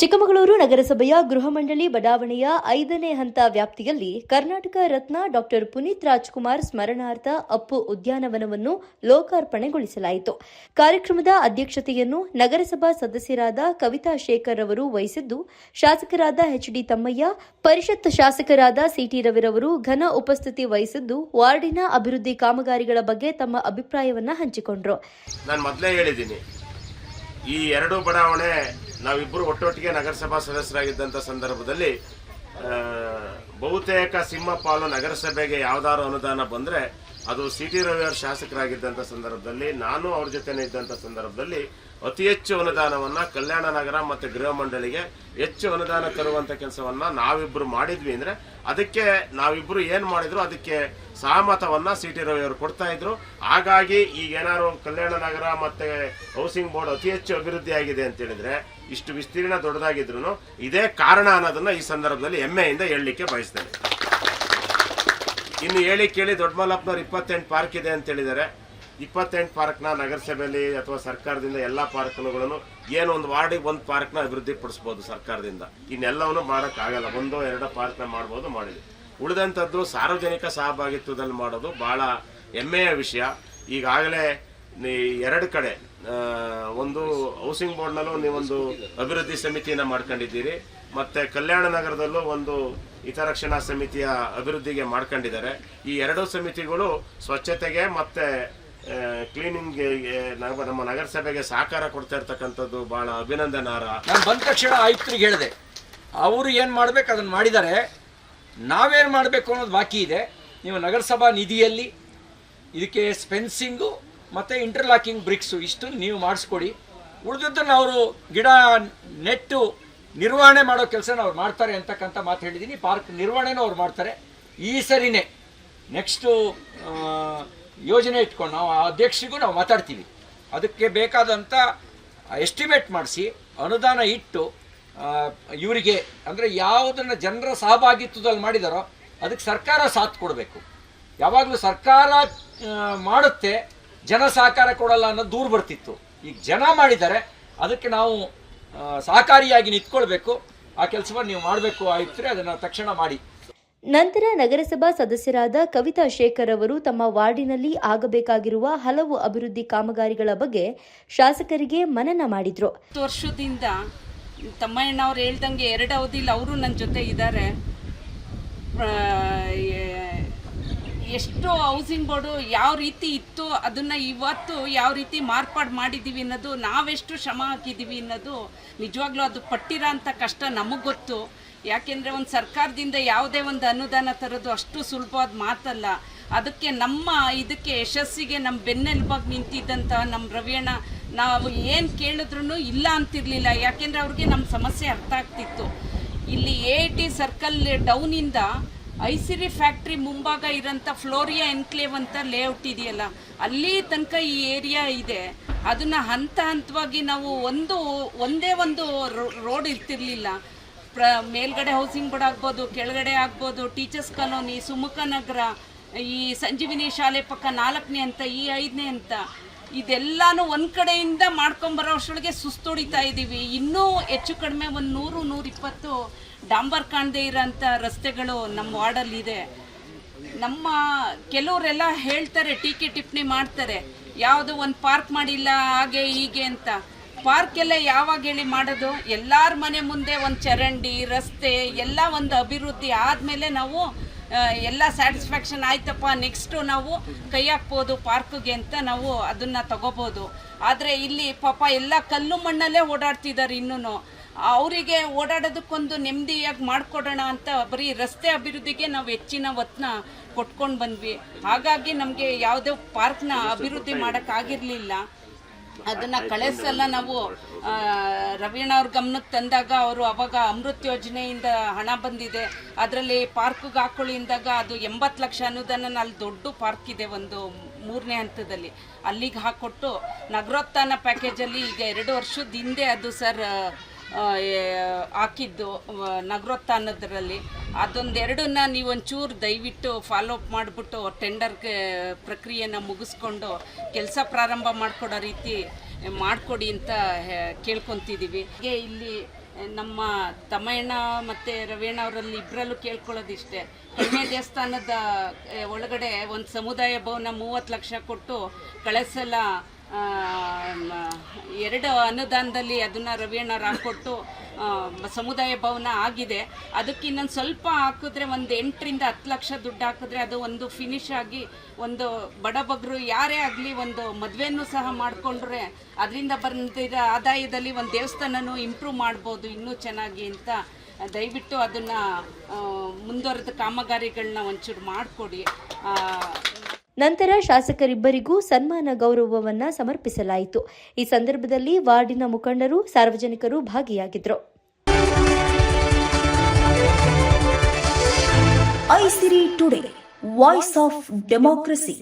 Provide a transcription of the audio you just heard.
ಚಿಕ್ಕಮಗಳೂರು ನಗರಸಭೆಯ ಗೃಹ ಮಂಡಳಿ ಬಡಾವಣೆಯ ಐದನೇ ಹಂತ ವ್ಯಾಪ್ತಿಯಲ್ಲಿ ಕರ್ನಾಟಕ ರತ್ನ ಡಾಕ್ಟರ್ ಪುನೀತ್ ರಾಜ್ಕುಮಾರ್ ಸ್ಮರಣಾರ್ಥ ಅಪ್ಪು ಉದ್ಯಾನವನವನ್ನು ಲೋಕಾರ್ಪಣೆಗೊಳಿಸಲಾಯಿತು. ಕಾರ್ಯಕ್ರಮದ ಅಧ್ಯಕ್ಷತೆಯನ್ನು ನಗರಸಭಾ ಸದಸ್ಯರಾದ ಕವಿತಾ ಶೇಖರ್ ಅವರು ವಹಿಸಿದ್ದು, ಶಾಸಕರಾದ ಎಚ್ಡಿ ತಮ್ಮಯ್ಯ, ಪರಿಷತ್ ಶಾಸಕರಾದ ಸಿಟಿ ರವಿರವರು ಘನ ಉಪಸ್ಥಿತಿ ವಹಿಸಿದ್ದು, ವಾರ್ಡಿನ ಅಭಿವೃದ್ಧಿ ಕಾಮಗಾರಿಗಳ ಬಗ್ಗೆ ತಮ್ಮ ಅಭಿಪ್ರಾಯವನ್ನು ಹಂಚಿಕೊಂಡರು. ಈ ಎರಡು ಬಡಾವಣೆ ನಾವಿಬ್ಬರು ಒಟ್ಟೊಟ್ಟಿಗೆ ನಗರಸಭಾ ಸದಸ್ಯರಾಗಿದ್ದಂಥ ಸಂದರ್ಭದಲ್ಲಿ ಬಹುತೇಕ ಸಿಂಹಪಾಲು ನಗರಸಭೆಗೆ ಯಾವ್ದಾದ್ರು ಅನುದಾನ ಬಂದರೆ ಅದು ಸಿ ಟಿ ಅವರ ಶಾಸಕರಾಗಿದ್ದಂಥ ಸಂದರ್ಭದಲ್ಲಿ, ನಾನು ಅವ್ರ ಜೊತೆನೇ ಇದ್ದಂಥ ಸಂದರ್ಭದಲ್ಲಿ ಅತಿ ಹೆಚ್ಚು ಅನುದಾನವನ್ನು ಕಲ್ಯಾಣ ನಗರ ಮತ್ತು ಗೃಹ ಮಂಡಳಿಗೆ ಹೆಚ್ಚು ಅನುದಾನ ತರುವಂಥ ಕೆಲಸವನ್ನ ನಾವಿಬ್ಬರು ಮಾಡಿದ್ವಿ ಅಂದ್ರೆ ಅದಕ್ಕೆ ನಾವಿಬ್ಬರು ಏನು ಮಾಡಿದ್ರು ಅದಕ್ಕೆ ಸಹಮತವನ್ನು ಸಿ ಟಿ ರವಿ ಅವರು ಕೊಡ್ತಾ ಇದ್ರು. ಹಾಗಾಗಿ ಈಗ ಏನಾದ್ರು ಕಲ್ಯಾಣ ನಗರ ಮತ್ತೆ ಹೌಸಿಂಗ್ ಬೋರ್ಡ್ ಅತಿ ಹೆಚ್ಚು ಅಭಿವೃದ್ಧಿ ಆಗಿದೆ ಅಂತ ಹೇಳಿದ್ರೆ ಇಷ್ಟು ವಿಸ್ತೀರ್ಣ ದೊಡ್ಡದಾಗಿದ್ರು ಇದೇ ಕಾರಣ ಅನ್ನೋದನ್ನ ಈ ಸಂದರ್ಭದಲ್ಲಿ ಹೆಮ್ಮೆಯಿಂದ ಹೇಳಲಿಕ್ಕೆ ಬಯಸ್ತೇನೆ. ಇನ್ನು ಹೇಳಿ ಕೇಳಿ ದೊಡ್ಡಮಲ್ಲಪ್ಪನವ್ರು ಇಪ್ಪತ್ತೆಂಟು ಪಾರ್ಕ್ ಇದೆ ಅಂತ ಹೇಳಿದ್ದಾರೆ. ಇಪ್ಪತ್ತೆಂಟು ಪಾರ್ಕ್ನ ನಗರಸಭೆಯಲ್ಲಿ ಅಥವಾ ಸರ್ಕಾರದಿಂದ ಎಲ್ಲ ಪಾರ್ಕ್ಗಳನ್ನು ಏನೋ ಒಂದು ವಾರ್ಡಿಗೆ ಒಂದು ಪಾರ್ಕ್ನ ಅಭಿವೃದ್ಧಿ ಪಡಿಸ್ಬೋದು ಸರ್ಕಾರದಿಂದ. ಇನ್ನೆಲ್ಲವನ್ನು ಮಾಡೋಕ್ಕಾಗಲ್ಲ. ಒಂದೋ ಎರಡೋ ಪಾರ್ಕ್ನ ಮಾಡ್ಬೋದು ಮಾಡಿದ್ವಿ ಉಳಿದಂಥದ್ದು ಸಾರ್ವಜನಿಕ ಸಹಭಾಗಿತ್ವದಲ್ಲಿ ಮಾಡೋದು ಭಾಳ ಹೆಮ್ಮೆಯ ವಿಷಯ. ಈಗಾಗಲೇ ಎರಡು ಕಡೆ ಒಂದು ಹೌಸಿಂಗ್ ಬೋರ್ಡ್ನಲ್ಲೂ ನೀವೊಂದು ಅಭಿವೃದ್ಧಿ ಸಮಿತಿಯನ್ನು ಮಾಡ್ಕೊಂಡಿದ್ದೀರಿ. ಮತ್ತು ಕಲ್ಯಾಣ ನಗರದಲ್ಲೂ ಒಂದು ಹಿತರಕ್ಷಣಾ ಸಮಿತಿಯ ಅಭಿವೃದ್ಧಿಗೆ ಮಾಡ್ಕೊಂಡಿದ್ದಾರೆ. ಈ ಎರಡೂ ಸಮಿತಿಗಳು ಸ್ವಚ್ಛತೆಗೆ ಮತ್ತೆ ಕ್ಲೀನಿಂಗ್ ನಮ್ಮ ನಗರಸಭೆಗೆ ಸಹಕಾರ ಕೊಡ್ತಾ ಇರ್ತಕ್ಕಂಥದ್ದು ಬಹಳ ಅಭಿನಂದನಾರ್ಹ ನಾನು ಬಂದ ತಕ್ಷಣ ಆಯುಕ್ತರಿಗೆ ಹೇಳಿದೆ, ಅವರು ಏನು ಮಾಡ್ಬೇಕು ಅದನ್ನು ಮಾಡಿದ್ದಾರೆ ನಾವೇನು ಮಾಡಬೇಕು ಅನ್ನೋದು ಬಾಕಿ ಇದೆ. ನೀವು ನಗರಸಭಾ ನಿಧಿಯಲ್ಲಿ ಇದಕ್ಕೆ ಸ್ಪೆನ್ಸಿಂಗು ಮತ್ತು ಇಂಟರ್ಲಾಕಿಂಗ್ ಬ್ರಿಕ್ಸು ಇಷ್ಟು ನೀವು ಮಾಡಿಸ್ಕೊಡಿ. ಉಳಿದದ್ದನ್ನು ಅವರು ಗಿಡ, ನೆಟ್ಟು ನಿರ್ವಹಣೆ ಮಾಡೋ ಕೆಲಸನ ಅವ್ರು ಮಾಡ್ತಾರೆ ಅಂತಕ್ಕಂಥ ಮಾತು ಹೇಳಿದ್ದೀನಿ ಪಾರ್ಕ್ ನಿರ್ವಹಣೆನೂ ಅವ್ರು ಮಾಡ್ತಾರೆ. ಈ ಸರಿನೇ. ನೆಕ್ಸ್ಟು ಯೋಜನೆ ಇಟ್ಕೊಂಡು ನಾವು ಆ ಅಧ್ಯಕ್ಷರಿಗೂ ನಾವು ಮಾತಾಡ್ತೀವಿ. ಅದಕ್ಕೆ ಬೇಕಾದಂಥ ಎಸ್ಟಿಮೇಟ್ ಮಾಡಿಸಿ, ಅನುದಾನ ಇಟ್ಟು ಇವರಿಗೆ ಅಂದರೆ ಯಾವುದನ್ನು ಜನರ ಸಹಭಾಗಿತ್ವದಲ್ಲಿ ಮಾಡಿದಾರೋ ಅದಕ್ಕೆ ಸರ್ಕಾರ ಸಾಥ್ ಕೊಡಬೇಕು. ಯಾವಾಗಲೂ ಸರ್ಕಾರ ಮಾಡುತ್ತೆ, ಜನ ಸಹಕಾರ ಕೊಡಲ್ಲ ಅನ್ನೋದು ದೂರ ಬರ್ತಿತ್ತು. ಈಗ ಜನ ಮಾಡಿದ್ದಾರೆ, ಅದಕ್ಕೆ ನಾವು ಸಹಕಾರಿಯಾಗಿ ನಿಂತ್ಕೊಳ್ಬೇಕು. ಆ ಕೆಲಸವನ್ನು ನೀವು ಮಾಡಬೇಕು ಆಯುಕ್ತರೆ ಅದನ್ನು ತಕ್ಷಣ ಮಾಡಿ. ನಂತರ ನಗರಸಭಾ ಸದಸ್ಯರಾದ ಕವಿತಾ ಶೇಖರ್ ಅವರು ತಮ್ಮ ವಾರ್ಡಿನಲ್ಲಿ ಆಗಬೇಕಾಗಿರುವ ಹಲವು ಅಭಿವೃದ್ಧಿ ಕಾಮಗಾರಿಗಳ ಬಗ್ಗೆ ಶಾಸಕರಿಗೆ ಮನನ ಮಾಡಿದ್ರು. ವರ್ಷದಿಂದ ತಮ್ಮಣ್ಣವ್ರು ಹೇಳ್ದಂಗೆ ಎರಡು ಅವಧಿಲಿ ಅವರು ನನ್ನ ಜೊತೆ ಇದ್ದಾರೆ. ಎಷ್ಟು ಹೌಸಿಂಗ್ ಬೋರ್ಡು ಯಾವ ರೀತಿ ಇತ್ತು ಅದನ್ನು ಇವತ್ತು ಯಾವ ರೀತಿ ಮಾರ್ಪಾಡು ಮಾಡಿದ್ದೀವಿ ಅನ್ನೋದು, ನಾವೆಷ್ಟು ಶ್ರಮ ಹಾಕಿದ್ದೀವಿ ಅನ್ನೋದು ನಿಜವಾಗ್ಲೂ ಅದು ಪಟ್ಟಿರೋ ಕಷ್ಟ ನಮಗೆ ಗೊತ್ತು. ಯಾಕೆಂದರೆ ಒಂದು ಸರ್ಕಾರದಿಂದ ಯಾವುದೇ ಒಂದು ಅನುದಾನ ತರೋದು ಅಷ್ಟು ಸುಲಭವಾದ ಮಾತಲ್ಲ. ಅದಕ್ಕೆ ನಮ್ಮ ಇದಕ್ಕೆ ಯಶಸ್ಸಿಗೆ ನಮ್ಮ ಬೆನ್ನೆಲುಬಾಗಿ ನಿಂತಿದ್ದಂಥ ನಮ್ಮ ರವಿಯಣ್ಣ ನಾವು ಏನು ಕೇಳಿದ್ರು ಇಲ್ಲ ಅಂತಿರಲಿಲ್ಲ. ಯಾಕೆಂದರೆ ಅವ್ರಿಗೆ ನಮ್ಮ ಸಮಸ್ಯೆ ಅರ್ಥ ಆಗ್ತಿತ್ತು. ಇಲ್ಲಿ ಎ ಟಿ ಸರ್ಕಲ್ ಡೌನಿಂದ ಐಸಿರಿ ಫ್ಯಾಕ್ಟ್ರಿ ಮುಂಭಾಗ ಇರೋಂಥ ಫ್ಲೋರಿಯಾ ಎನ್ಕ್ಲೇವ್ ಅಂತ ಲೇಔಟ್ ಇದೆಯಲ್ಲ, ಅಲ್ಲಿ ತನಕ ಈ ಏರಿಯಾ ಇದೆ. ಅದನ್ನು ಹಂತ ಹಂತವಾಗಿ ನಾವು ಒಂದು, ಒಂದೇ ಒಂದು ರೋಡ್ ಇರ್ತಿರ್ಲಿಲ್ಲ. ಪ್ರ, ಮೇಲ್ಗಡೆ ಹೌಸಿಂಗ್ ಬೋರ್ಡ್ ಆಗ್ಬೋದು, ಕೆಳಗಡೆ ಆಗ್ಬೋದು ಟೀಚರ್ಸ್ ಕಾಲೋನಿ ಸುಮುಖ ನಗರ, ಈ ಸಂಜೀವಿನಿ ಶಾಲೆ ಪಕ್ಕ ನಾಲ್ಕನೇ ಅಂತ ಈ ಐದನೇ ಅಂತ ಇದೆಲ್ಲಾನು ಒಂದು ಕಡೆಯಿಂದ ಮಾಡ್ಕೊಂಬರೋ ಅಷ್ಟರೊಳಗೆ ಸುಸ್ತೊಡಿತಾ ಇದ್ದೀವಿ ಇನ್ನೂ ಹೆಚ್ಚು ಕಡಿಮೆ ಒಂದು ನೂರು, ನೂರಿಪ್ಪತ್ತು ಡಾಂಬರ್ ಕಾಣದೇ ಇರೋಂಥ ರಸ್ತೆಗಳು ನಮ್ಮ ವಾರ್ಡಲ್ಲಿ ಇದೆ. ನಮ್ಮ ಕೆಲವರೆಲ್ಲ ಹೇಳ್ತಾರೆ, ಟೀಕೆ ಟಿಪ್ಪಣಿ ಮಾಡ್ತಾರೆ. ಯಾವುದು ಒಂದು ಪಾರ್ಕ್ ಮಾಡಿಲ್ಲ, ಹಾಗೆ ಹೀಗೆ ಅಂತ. ಪಾರ್ಕ್ ಎಲ್ಲ ಯಾವಾಗ ಹೇಳಿ ಮಾಡೋದು? ಎಲ್ಲರ ಮನೆ ಮುಂದೆ ಒಂದು ಚರಂಡಿ, ರಸ್ತೆ, ಎಲ್ಲ ಒಂದು ಅಭಿವೃದ್ಧಿ ಆದಮೇಲೆ ನಾವು ಎಲ್ಲ ಸ್ಯಾಟಿಸ್ಫ್ಯಾಕ್ಷನ್ ಆಯ್ತಪ್ಪ, ನೆಕ್ಸ್ಟು ನಾವು ಕೈ ಹಾಕ್ಬೋದು ಪಾರ್ಕ್ಗೆ ಅಂತ ನಾವು ಅದನ್ನು ತಗೋಬೋದು. ಆದರೆ ಇಲ್ಲಿ ಪಾಪ ಎಲ್ಲ ಕಲ್ಲು ಮಣ್ಣಲ್ಲೇ ಓಡಾಡ್ತಿದ್ದಾರೆ ಇನ್ನೂ ಅವರಿಗೆ ಓಡಾಡೋದಕ್ಕೊಂದು ನೆಮ್ಮದಿಯಾಗಿ ಮಾಡಿಕೊಡೋಣ ಅಂತ ಬರೀ ರಸ್ತೆ ಅಭಿವೃದ್ಧಿಗೆ ನಾವು ಹೆಚ್ಚಿನ ಒತ್ತನ್ನ ಕೊಟ್ಕೊಂಡು ಬಂದ್ವಿ. ಹಾಗಾಗಿ ನಮಗೆ ಯಾವುದೇ ಪಾರ್ಕ್ನ ಅಭಿವೃದ್ಧಿ ಮಾಡೋಕ್ಕಾಗಿರಲಿಲ್ಲ ಅದನ್ನು ಕಳೆ ಸಲ ನಾವು ರವೀಣ ಅವ್ರ ಗಮನಕ್ಕೆ ತಂದಾಗ ಅವರು ಅವಾಗ ಅಮೃತ್ ಯೋಜನೆಯಿಂದ ಹಣ ಬಂದಿದೆ. ಅದರಲ್ಲಿ ಪಾರ್ಕ್ಗೆ ಹಾಕೊಳ್ಳಿ ಅದು ಎಂಬತ್ತು ಲಕ್ಷ ಅನುದಾನ ಅಲ್ಲಿ ದೊಡ್ಡ ಪಾರ್ಕ್ ಇದೆ ಒಂದು ಮೂರನೇ ಹಂತದಲ್ಲಿ. ಅಲ್ಲಿಗೆ ಹಾಕ್ಕೊಟ್ಟು ನಗರೋತ್ಥಾನ ಪ್ಯಾಕೇಜಲ್ಲಿ ಈಗ ಎರಡು ವರ್ಷದ ಹಿಂದೆ ಅದು ಸರ್ ಹಾಕಿದ್ದು ನಗರೋತ್ತ ಅನ್ನೋದರಲ್ಲಿ. ಅದೊಂದೆರಡನ್ನ ನೀವು ಒಂಚೂರು ದಯವಿಟ್ಟು ಫಾಲೋ ಅಪ್ ಮಾಡಿಬಿಟ್ಟು ಟೆಂಡರ್ಗೆ ಪ್ರಕ್ರಿಯೆನ ಮುಗಿಸ್ಕೊಂಡು ಕೆಲಸ ಪ್ರಾರಂಭ ಮಾಡಿಕೊಡೋ ರೀತಿ ಮಾಡಿಕೊಡಿ ಅಂತ ಕೇಳ್ಕೊತಿದ್ದೀವಿ ಹಾಗೆ ಇಲ್ಲಿ ನಮ್ಮ ತಮ್ಮಯ್ಯಣ್ಣ ಮತ್ತು ರವೀಣ ಅವರಲ್ಲಿ ಇಬ್ಬರಲ್ಲೂ ಕೇಳ್ಕೊಳ್ಳೋದಿಷ್ಟೇ. ಕಡಿಮೆ ದೇವಸ್ಥಾನದ ಒಳಗಡೆ ಒಂದು ಸಮುದಾಯ ಭವನ ಮೂವತ್ತು ಲಕ್ಷ ಕೊಟ್ಟು ಕಳೆದ ಸಲ ಆ, ಮ- ಎರಡು ಅನುದಾನದಲ್ಲಿ ಅದನ್ನು ರವಿಯಣ್ಣವ್ರು ಹಾಕ್ಕೊಟ್ಟು ಸಮುದಾಯ ಭವನ ಆಗಿದೆ. ಅದಕ್ಕೆ ಇನ್ನೊಂದು ಸ್ವಲ್ಪ ಹಾಕಿದ್ರೆ ಒಂದು ಎಂಟರಿಂದ ಹತ್ತು ಲಕ್ಷ ದುಡ್ಡು ಹಾಕಿದ್ರೆ ಅದು ಒಂದು ಫಿನಿಶ್ ಆಗಿ ಒಂದು ಬಡಬಗ್ರು ಯಾರೇ ಆಗಲಿ ಒಂದು ಮದುವೆನೂ ಸಹ ಮಾಡಿಕೊಂಡ್ರೆ ಅದರಿಂದ ಬಂದಿರೋ ಆದಾಯದಲ್ಲಿ ಒಂದು ದೇವಸ್ಥಾನನೂ ಇಂಪ್ರೂವ್ ಮಾಡ್ಬೋದು ಇನ್ನೂ ಚೆನ್ನಾಗಿ ಅಂತ ದಯವಿಟ್ಟು ಅದನ್ನು ಮುಂದುವರೆದ ಕಾಮಗಾರಿಗಳನ್ನ ಒಂಚೂರು ಮಾಡಿಕೊಡಿ. ನಂತರ ಶಾಸಕರಿಬ್ಬರಿಗೂ ಸನ್ಮಾನ ಗೌರವವನ್ನ ಸಮರ್ಪಿಸಲಾಯಿತು. ಈ ಸಂದರ್ಭದಲ್ಲಿ ವಾರ್ಡಿನ ಮುಖಂಡರು, ಸಾರ್ವಜನಿಕರು ಭಾಗಿಯಾಗಿದ್ದರು. Aisiri today, voice of democracy.